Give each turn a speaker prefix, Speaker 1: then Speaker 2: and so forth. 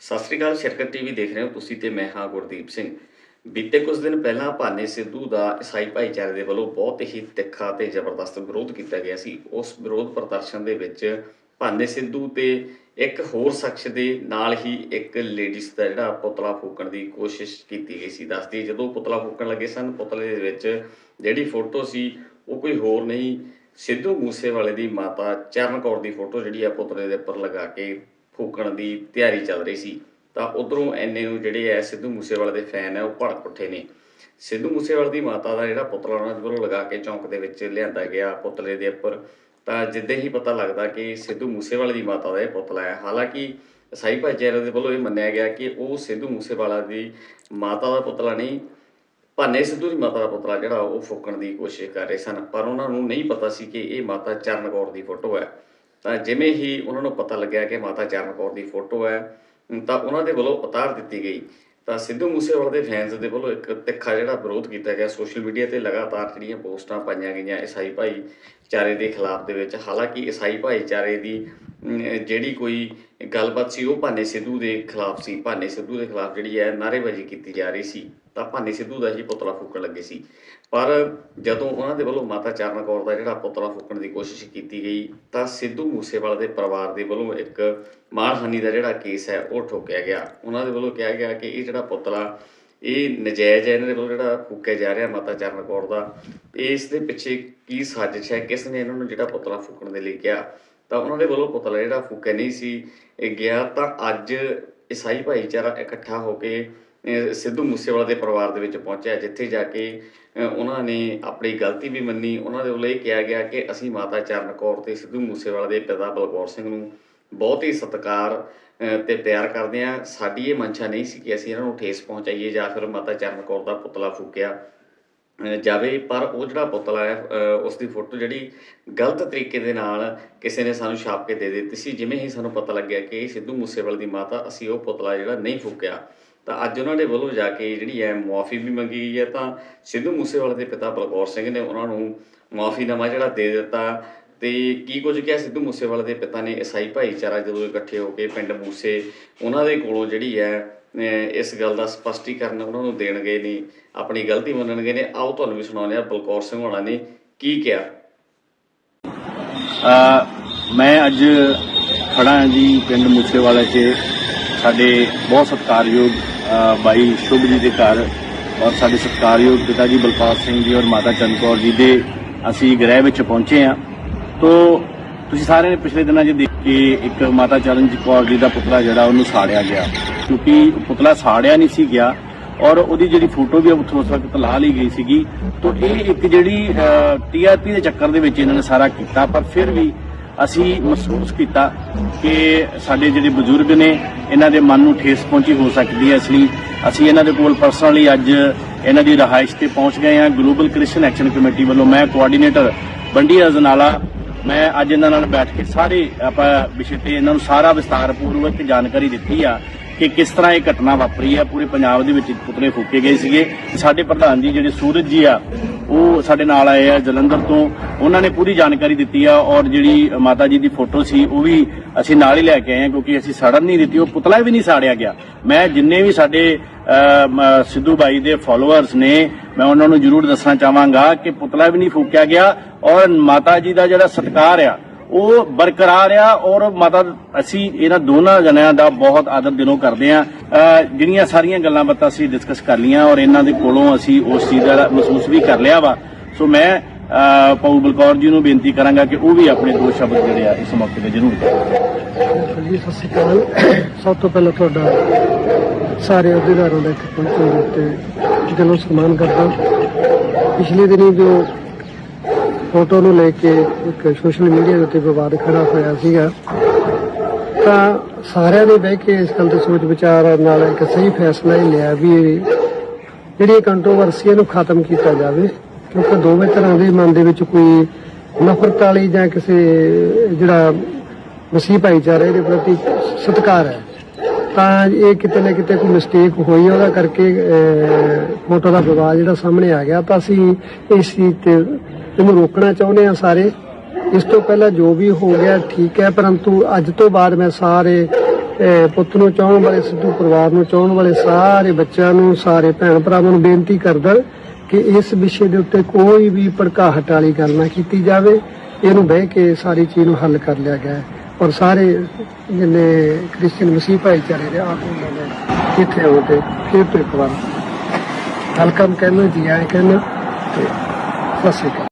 Speaker 1: ਸਤਿ ਸ੍ਰੀ ਅਕਾਲ, ਸ਼ਰਕਤ TV ਦੇਖ ਰਹੇ ਹੋ ਤੁਸੀਂ ਤੇ ਮੈਂ ਹਾਂ ਗੁਰਦੀਪ ਸਿੰਘ। ਬੀਤੇ ਕੁਝ ਦਿਨ ਪਹਿਲਾਂ ਭਾਨੇ ਸਿੱਧੂ ਦਾ ਈਸਾਈ ਭਾਈਚਾਰੇ ਦੇ ਵੱਲੋਂ ਬਹੁਤ ਹੀ ਤਿੱਖਾ ਤੇ ਜ਼ਬਰਦਸਤ ਵਿਰੋਧ ਕੀਤਾ ਗਿਆ ਸੀ। ਉਸ ਵਿਰੋਧ ਪ੍ਰਦਰਸ਼ਨ ਦੇ ਵਿੱਚ ਭਾਨੇ ਸਿੱਧੂ ਤੇ ਇੱਕ ਹੋਰ ਸ਼ਖਸ ਦੇ ਨਾਲ ਹੀ ਇੱਕ ਲੇਡੀਜ਼ ਦਾ ਜਿਹੜਾ ਪੁਤਲਾ ਫੂਕਣ ਦੀ ਕੋਸ਼ਿਸ਼ ਕੀਤੀ ਗਈ ਸੀ। ਦੱਸਦੀ ਜਦੋਂ ਪੁਤਲਾ ਫੂਕਣ ਲੱਗੇ ਸਨ, ਪੁਤਲੇ ਦੇ ਵਿੱਚ ਜਿਹੜੀ ਫੋਟੋ ਸੀ, ਉਹ ਕੋਈ ਹੋਰ ਨਹੀਂ, ਸਿੱਧੂ ਮੂਸੇਵਾਲੇ ਦੀ ਮਾਤਾ ਚਰਨ ਕੌਰ ਦੀ ਫੋਟੋ ਜਿਹੜੀ ਆ ਪੁਤਲੇ ਦੇ ਉੱਪਰ ਲਗਾ ਕੇ ਫੂਕਣ ਦੀ ਤਿਆਰੀ ਚੱਲ ਰਹੀ ਸੀ। ਤਾਂ ਉਧਰੋਂ ਐਨੇ ਨੂੰ ਜਿਹੜੇ ਐ ਸਿੱਧੂ ਮੂਸੇਵਾਲੇ ਦੇ ਫੈਨ ਐ, ਉਹ ਭੜਕ ਉੱਠੇ ਨੇ। ਸਿੱਧੂ ਮੂਸੇਵਾਲੇ ਦੀ ਮਾਤਾ ਦਾ ਜਿਹੜਾ ਪੁਤਲਾ ਉਹਨਾਂ ਦੇ ਵੱਲੋਂ ਲਗਾ ਕੇ ਚੌਂਕ ਦੇ ਵਿੱਚ ਲਿਆਂਦਾ ਗਿਆ ਪੁਤਲੇ ਦੇ ਉੱਪਰ। ਤਾਂ ਜਿੱਦਾਂ ਹੀ ਪਤਾ ਲੱਗਦਾ ਕਿ ਸਿੱਧੂ ਮੂਸੇਵਾਲੇ ਦੀ ਮਾਤਾ ਦਾ ਇਹ ਪੁਤਲਾ ਹੈ ਹਾਲਾਂਕਿ ਈਸਾਈ ਭਾਈਚਾਰੇ ਦੇ ਵੱਲੋਂ ਇਹ ਮੰਨਿਆ ਗਿਆ ਕਿ ਉਹ ਸਿੱਧੂ ਮੂਸੇਵਾਲਾ ਦੀ ਮਾਤਾ ਦਾ ਪੁਤਲਾ ਨਹੀਂ, ਭਾਨੇ ਸਿੱਧੂ ਦੀ ਮਾਤਾ ਦਾ ਪੁਤਲਾ ਜਿਹੜਾ ਉਹ ਫੂਕਣ ਦੀ ਕੋਸ਼ਿਸ਼ ਕਰ ਰਹੇ ਸਨ। ਪਰ ਉਹਨਾਂ ਨੂੰ ਨਹੀਂ ਪਤਾ ਸੀ ਕਿ ਇਹ ਮਾਤਾ ਚਰਨ ਕੌਰ ਦੀ ਫੋਟੋ ਹੈ ਤਾਂ ਜਿਵੇਂ ਹੀ ਉਹਨਾਂ ਨੂੰ ਪਤਾ ਲੱਗਿਆ ਕਿ ਮਾਤਾ ਚਰਨ ਕੌਰ ਦੀ ਫੋਟੋ ਹੈ ਤਾਂ ਉਹਨਾਂ ਦੇ ਵੱਲੋਂ ਉਤਾਰ ਦਿੱਤੀ ਗਈ। ਤਾਂ ਸਿੱਧੂ ਮੂਸੇਵਾਲੇ ਦੇ ਫੈਨਸ ਦੇ ਵੱਲੋਂ ਇੱਕ ਤਿੱਖਾ ਜਿਹੜਾ ਵਿਰੋਧ ਕੀਤਾ ਗਿਆ ਸੋਸ਼ਲ ਮੀਡੀਆ ਤੇ ਲਗਾਤਾਰ ਜਿਹੜੀਆਂ ਪੋਸਟਾਂ ਪਾਈਆਂ ਗਈਆਂ ਈਸਾਈ ਭਾਈਚਾਰੇ ਦੇ ਖਿਲਾਫ ਦੇ ਵਿੱਚ। ਹਾਲਾਂਕਿ ਈਸਾਈ ਭਾਈਚਾਰੇ ਦੀ ਜਿਹੜੀ ਕੋਈ ਗੱਲਬਾਤ ਸੀ, ਉਹ ਭਾਨੇ ਸਿੱਧੂ ਦੇ ਖਿਲਾਫ ਸੀ। ਭਾਨੇ ਸਿੱਧੂ ਦੇ ਖਿਲਾਫ ਜਿਹੜੀ ਹੈ ਨਾਅਰੇਬਾਜ਼ੀ ਕੀਤੀ ਜਾ ਰਹੀ ਸੀ, ਤਾਂ ਭਾਨੇ ਸਿੱਧੂ ਦਾ ਹੀ ਪੁਤਲਾ ਫੂਕਣ ਲੱਗੇ ਸੀ। ਪਰ ਜਦੋਂ ਉਹਨਾਂ ਦੇ ਵੱਲੋਂ ਮਾਤਾ ਚਰਨ ਕੌਰ ਦਾ ਜਿਹੜਾ ਪੁਤਲਾ ਫੂਕਣ ਦੀ ਕੋਸ਼ਿਸ਼ ਕੀਤੀ ਗਈ, ਤਾਂ ਸਿੱਧੂ ਮੂਸੇਵਾਲੇ ਦੇ ਪਰਿਵਾਰ ਦੇ ਵੱਲੋਂ ਇੱਕ ਮਾਣਹਾਨੀ ਦਾ ਜਿਹੜਾ ਕੇਸ ਹੈ, ਉਹ ਠੋਕਿਆ ਗਿਆ। ਉਹਨਾਂ ਦੇ ਵੱਲੋਂ ਕਿਹਾ ਗਿਆ ਕਿ ਇਹ ਜਿਹੜਾ ਪੁਤਲਾ, ਇਹ ਨਜਾਇਜ਼ ਹੈ, ਇਹਨਾਂ ਦੇ ਵੱਲੋਂ ਜਿਹੜਾ ਫੂਕਿਆ ਜਾ ਰਿਹਾ ਮਾਤਾ ਚਰਨ ਕੌਰ ਦਾ। ਇਸ ਦੇ ਪਿੱਛੇ ਕੀ ਸਾਜ਼ਿਸ਼ ਹੈ? ਕਿਸ ਨੇ ਇਹਨਾਂ ਨੂੰ ਜਿਹੜਾ ਪੁਤਲਾ ਫੂਕਣ ਦੇ ਲਈ ਕਿਹਾ? ਤਾਂ ਉਹਨਾਂ ਦੇ ਵੱਲੋਂ ਪੁਤਲਾ ਜਿਹੜਾ ਫੂਕਿਆ ਨਹੀਂ ਸੀ, ਇਹ ਗਿਆ ਤਾਂ ਅੱਜ ਈਸਾਈ ਭਾਈਚਾਰਾ ਇਕੱਠਾ ਹੋ ਕੇ ਸਿੱਧੂ ਮੂਸੇਵਾਲਾ ਦੇ ਪਰਿਵਾਰ ਦੇ ਵਿੱਚ ਪਹੁੰਚਿਆ, ਜਿੱਥੇ ਜਾ ਕੇ ਉਹਨਾਂ ਨੇ ਆਪਣੀ ਗਲਤੀ ਵੀ ਮੰਨੀ, ਉਹਨਾਂ ਦੇ ਵੱਲੋਂ ਇਹ ਕਿਹਾ ਗਿਆ ਕਿ ਅਸੀਂ ਮਾਤਾ ਚਰਨ ਕੌਰ ਤੇ ਸਿੱਧੂ ਮੂਸੇਵਾਲਾ ਦੇ ਪਿਤਾ ਬਲਕੌਰ ਸਿੰਘ ਨੂੰ ਬਹੁਤ ਹੀ ਸਤਿਕਾਰ, ਅਹ, ਤੇ ਪਿਆਰ ਕਰਦੇ ਆ ਸਾਡੀ ਇਹ ਮਨਸ਼ਾ ਨਹੀਂ ਸੀ ਕਿ ਅਸੀਂ ਇਹਨਾਂ ਨੂੰ ਠੇਸ ਪਹੁੰਚਾਈਏ ਜਾਂ ਫਿਰ ਮਾਤਾ ਚਰਨ ਕੌਰ ਦਾ ਪੁਤਲਾ ਫੂਕਿਆ। ਜਾਵੇ, ਪਰ ਉਹ ਜਿਹੜਾ ਪੁਤਲਾ ਹੈ, ਅਹ ਉਸ ਦੀ ਫੋਟੋ ਜਿਹੜੀ ਗਲਤ ਤਰੀਕੇ ਦੇ ਨਾਲ ਕਿਸੇ ਨੇ ਸਾਨੂੰ ਛਾਪ ਕੇ ਦੇ ਦਿੱਤੀ ਸੀ, ਜਿਵੇਂ ਹੀ ਸਾਨੂੰ ਪਤਾ ਲੱਗਿਆ ਕਿ ਇਹ ਸਿੱਧੂ ਮੂਸੇਵਾਲੇ ਦੀ ਮਾਤਾ, ਅਸੀਂ ਉਹ ਪੁਤਲਾ ਜਿਹੜਾ ਨਹੀਂ ਫੂਕਿਆ। ਤਾਂ ਅੱਜ ਉਹਨਾਂ ਦੇ ਵੱਲੋਂ ਜਾ ਕੇ ਜਿਹੜੀ ਹੈ ਮੁਆਫੀ ਵੀ ਮੰਗੀ ਗਈ ਹੈ। ਤਾਂ ਸਿੱਧੂ ਮੂਸੇਵਾਲੇ ਦੇ ਪਿਤਾ ਬਲਕੌਰ ਸਿੰਘ ਨੇ ਉਹਨਾਂ ਨੂੰ ਮੁਆਫੀਨਾਮਾ ਜਿਹੜਾ ਦੇ ਦਿੱਤਾ। ਤੇ ਕੀ ਕੁਝ ਕਿਹਾ ਸਿੱਧੂ ਮੂਸੇਵਾਲੇ ਦੇ ਪਿਤਾ ਨੇ ਈਸਾਈ ਭਾਈਚਾਰਾ ਜਦੋਂ ਇਕੱਠੇ ਹੋ ਕੇ ਪਿੰਡ ਮੂਸੇ ਉਹਨਾਂ ਦੇ ਕੋਲੋਂ ਜਿਹੜੀ ਹੈ ਇਸ ਗੱਲ ਦਾ ਸਪਸ਼ਟੀਕਰਨ ਉਹਨਾਂ ਨੂੰ ਦੇਣ ਗਏ ਨੇ ਆਪਣੀ ਗਲਤੀ ਮੰਨਣਗੇ ਨੇ ਆਓ ਤੁਹਾਨੂੰ ਵੀ ਸੁਣਾਉਂਦੇ ਆ ਬਲਕੌਰ ਸਿੰਘ ਹੋਣਾ ਨੇ ਕੀ ਕਿਹਾ।
Speaker 2: ਮੈਂ ਅੱਜ ਖੜਾ ਜੀ ਪਿੰਡ ਮੂਸੇਵਾਲਾ 'ਚ। ਸਾਡੇ ਬਹੁਤ ਸਤਿਕਾਰਯੋਗ ਬਾਈ ਸ਼ੁਭ ਜੀ ਦੇ ਘਰ ਔਰ ਸਾਡੇ ਸਤਿਕਾਰਯੋਗ ਪਿਤਾ ਜੀ ਬਲਕਾਰ ਸਿੰਘ ਜੀ ਔਰ ਮਾਤਾ ਚੰਦ ਕੌਰ ਜੀ ਦੇ ਅਸੀਂ ਗ੍ਰਹਿ ਵਿੱਚ ਪਹੁੰਚੇ ਹਾਂ। ਤੋ ਤੁਸੀਂ ਸਾਰਿਆਂ ਨੇ ਪਿਛਲੇ ਦਿਨਾਂ 'ਚ ਦੇਖ ਕੇ ਇੱਕ ਮਾਤਾ ਚਰਨਜੀਤ ਕੌਰ ਜੀ ਦਾ ਪੁਤਲਾ ਜਿਹੜਾ ਉਹਨੂੰ ਸਾੜਿਆ ਗਿਆ। ਕਿਉਂਕਿ ਪੁਤਲਾ ਸਾੜਿਆ ਨਹੀਂ ਸੀ ਗਿਆ ਔਰ ਉਹਦੀ ਜਿਹੜੀ ਫੋਟੋ ਵੀ ਉੱਥੋਂ ਉਸ ਵਕਤ ਲਾ ਲਈ ਗਈ ਸੀਗੀ। ਤੋ ਇਹ ਇੱਕ ਜਿਹੜੀ ਟੀਆਰਪੀ ਦੇ ਚੱਕਰ ਦੇ ਵਿੱਚ ਇਹਨਾਂ ਨੇ ਸਾਰਾ ਕੀਤਾ, ਪਰ ਫਿਰ ਵੀ ਅਸੀਂ ਮਹਿਸੂਸ ਕੀਤਾ ਕਿ ਸਾਡੇ ਜਿਹੜੇ ਬਜ਼ੁਰਗ ਨੇ, ਇਹਨਾਂ ਦੇ ਮਨ ਨੂੰ ਠੇਸ ਪਹੁੰਚੀ ਹੋ ਸਕਦੀ ਹੈ। ਇਸ ਲਈ ਅਸੀਂ ਇਹਨਾਂ ਦੇ ਕੋਲ ਪਰਸਨਲੀ ਅੱਜ ਇਹਨਾਂ ਦੀ ਰਹਾਇਸ਼ ਤੇ ਪਹੁੰਚ ਗਏ ਹਾਂ। ਗਲੋਬਲ ਕ੍ਰਿਸਚੀਅਨ ਐਕਸ਼ਨ ਕਮੇਟੀ ਵੱਲੋਂ ਮੈਂ ਕੋਆਰਡੀਨੇਟਰ ਬੰਡੀ ਅਜਨਾਲਾ ਮੈਂ ਅੱਜ ਇਹਨਾਂ ਨਾਲ ਬੈਠ ਕੇ ਸਾਰੇ ਆਪਾਂ ਵਿਸ਼ੇ ਤੇ ਇਹਨਾਂ ਨੂੰ ਸਾਰਾ ਵਿਸਤਾਰਪੂਰਵਕ ਜਾਣਕਾਰੀ ਦਿੱਤੀ ਆ। ਕਿ ਕਿਸ ਤਰ੍ਹਾਂ ਇਹ ਘਟਨਾ ਵਾਪਰੀ ਹੈ? ਪੂਰੇ ਪੰਜਾਬ ਦੇ ਵਿੱਚ ਪੁਤਲੇ ਫੂਕੇ ਗਏ ਸੀਗੇ। ਸਾਡੇ ਪ੍ਰਧਾਨ ਜੀ ਜਿਹੜੇ ਸੂਰਜ ਜੀ ਆ, ਉਹ ਸਾਡੇ ਨਾਲ ਆਏ ਆ ਜਲੰਧਰ ਤੋਂ। ਉਹਨਾਂ ਨੇ ਪੂਰੀ ਜਾਣਕਾਰੀ ਦਿੱਤੀ ਆ ਔਰ ਜਿਹੜੀ ਮਾਤਾ ਜੀ ਦੀ ਫੋਟੋ ਸੀ, ਉਹ ਵੀ ਅਸੀਂ ਨਾਲ ਹੀ ਲੈ ਕੇ ਆਏ ਆ ਕਿਉਂਕਿ ਅਸੀਂ ਸਾੜਨ ਨਹੀਂ ਦਿੱਤੀ, ਉਹ ਪੁਤਲਾ ਵੀ ਨਹੀਂ ਸਾੜਿਆ ਗਿਆ। ਮੈਂ ਜਿੰਨੇ ਵੀ ਸਾਡੇ ਸਿੱਧੂ ਬਾਈ ਦੇ ਫਾਲੋਅਰਸ ਨੇ, ਮੈਂ ਉਹਨਾਂ ਨੂੰ ਜ਼ਰੂਰ ਦੱਸਣਾ ਚਾਹਾਂਗਾ ਕਿ ਪੁਤਲਾ ਵੀ ਨਹੀਂ ਫੂਕਿਆ ਗਿਆ ਔਰ ਮਾਤਾ ਜੀ ਦਾ ਜਿਹੜਾ ਸਤਿਕਾਰ ਆ ਉਹ ਬਰਕਰਾਰ ਆ ਔਰ ਮਾਤਾ ਅਸੀਂ ਇਹਨਾਂ ਦੋਨਾਂ ਜਣਿਆਂ ਦਾ ਬਹੁਤ ਆਦਰ ਦਿਲੋਂ ਕਰਦੇ ਆ ਜਿਹੜੀਆਂ ਸਾਰੀਆਂ ਗੱਲਾਂ ਬਾਤਾਂ ਅਸੀਂ ਡਿਸਕਸ ਕਰ ਲੀਆਂ ਔਰ ਇਹਨਾਂ ਦੇ ਕੋਲੋਂ ਅਸੀਂ ਉਸ ਚੀਜ਼ ਦਾ ਮਹਿਸੂਸ ਵੀ ਕਰ ਲਿਆ ਵਾ। ਸੋ ਮੈਂ ਅਹ, ਪਾਉ ਬਲਕੌਰ ਜੀ ਨੂੰ ਬੇਨਤੀ ਕਰਾਂਗਾ ਕਿ ਉਹ ਵੀ ਆਪਣੇ ਦੋ ਸ਼ਬਦ ਜਿਹੜੇ ਆ ਇਸ ਮੌਕੇ ਤੇ ਜ਼ਰੂਰ ਕਹਿਣ।
Speaker 3: ਜੀ ਸਤਿ ਸ਼੍ਰੀ ਅਕਾਲ। ਸਭ ਤੋਂ ਪਹਿਲਾਂ ਤੁਹਾਡਾ ਸਾਰੇ ਅਧਿਕਾਰਾਂ ਦਾ ਇੱਥੇ ਪਹੁੰਚਣ ਦੇ ਉੱਤੇ ਦਿਲੋਂ ਸਨਮਾਨ ਕਰਦਾ। ਪਿਛਲੇ ਦਿਨੀ ਜੋ ਫੋਟੋ ਨੂੰ ਲੈ ਕੇ ਇੱਕ ਸੋਸ਼ਲ ਮੀਡੀਆ ਦੇ ਉੱਤੇ ਵਿਵਾਦ ਖੜਾ ਹੋਇਆ ਸੀਗਾ। ਤਾਂ ਸਾਰਿਆਂ ਨੇ ਬਹਿ ਕੇ ਇਸ ਗੱਲ ਤੇ ਸੋਚ ਵਿਚਾਰ ਨਾਲ ਇੱਕ ਸਹੀ ਫੈਸਲਾ ਇਹ ਲਿਆ ਵੀ ਇਹ ਕੰਟਰੋਵਰਸੀ ਨੂੰ ਖਤਮ ਕੀਤਾ ਜਾਵੇ ਕਿਉਂਕਿ ਦੋਵੇਂ ਤਰ੍ਹਾਂ ਦੇ ਮਨ ਦੇ ਵਿੱਚ ਕੋਈ ਨਫ਼ਰਤ ਵਾਲੀ ਜਾਂ ਕਿਸੇ ਜਿਹੜਾ ਮਸੀਹ ਭਾਈਚਾਰੇ ਦੇ ਪ੍ਰਤੀ ਸਤਿਕਾਰ ਹੈ। ਤਾਂ ਇਹ ਕਿਤੇ ਨਾ ਕਿਤੇ ਕੋਈ ਮਿਸਟੇਕ ਹੋਈ ਉਹਦਾ ਕਰਕੇ ਅਹ, ਫੋਟੋ ਦਾ ਵਿਵਾਦ ਜਿਹੜਾ ਸਾਹਮਣੇ ਆ ਗਿਆ। ਤਾਂ ਅਸੀਂ ਇਸ ਚੀਜ਼ ਤੇ ਇਹਨੂੰ ਰੋਕਣਾ ਚਾਹੁੰਦੇ ਹਾਂ ਸਾਰੇ। ਇਸ ਤੋਂ ਪਹਿਲਾਂ ਜੋ ਵੀ ਹੋ ਗਿਆ ਠੀਕ ਹੈ, ਪਰੰਤੂ ਅੱਜ ਤੋਂ ਬਾਅਦ ਮੈਂ ਸਾਰੇ ਪੁੱਤ ਨੂੰ ਚਾਹਣ ਵਾਲੇ, ਸਿੱਧੂ ਪਰਿਵਾਰ ਨੂੰ ਚਾਹਣ ਵਾਲੇ ਸਾਰੇ ਬੱਚਿਆਂ ਨੂੰ, ਸਾਰੇ ਭੈਣ ਭਰਾਵਾਂ ਨੂੰ ਬੇਨਤੀ ਕਰਦਾ ਕਿ ਇਸ ਵਿਸ਼ੇ ਦੇ ਉੱਤੇ ਕੋਈ ਵੀ ਭੜਕਾਹਟ ਵਾਲੀ ਗੱਲ ਨਾ ਕੀਤੀ ਜਾਵੇ। ਇਹਨੂੰ ਬਹਿ ਕੇ ਸਾਰੀ ਚੀਜ਼ ਨੂੰ ਹੱਲ ਕਰ ਲਿਆ ਗਿਆ ਔਰ ਸਾਰੇ ਜਿੰਨੇ ਕ੍ਰਿਸਚੀਅਨ ਮਸੀਹ ਭਾਈਚਾਰੇ ਦੇ ਆਪ ਉਹਨਾਂ ਨੇ ਇੱਥੇ ਆਉਣ ਤੇ ਫਿਰ ਤੋਂ ਇੱਕ ਵਾਰ ਵੈਲਕਮ ਕਹਿੰਦੇ ਜੀ ਆਏ ਕਹਿੰਦੇ ਤੇ ਸਤਿ ਸ਼੍ਰੀ ਅਕਾਲ।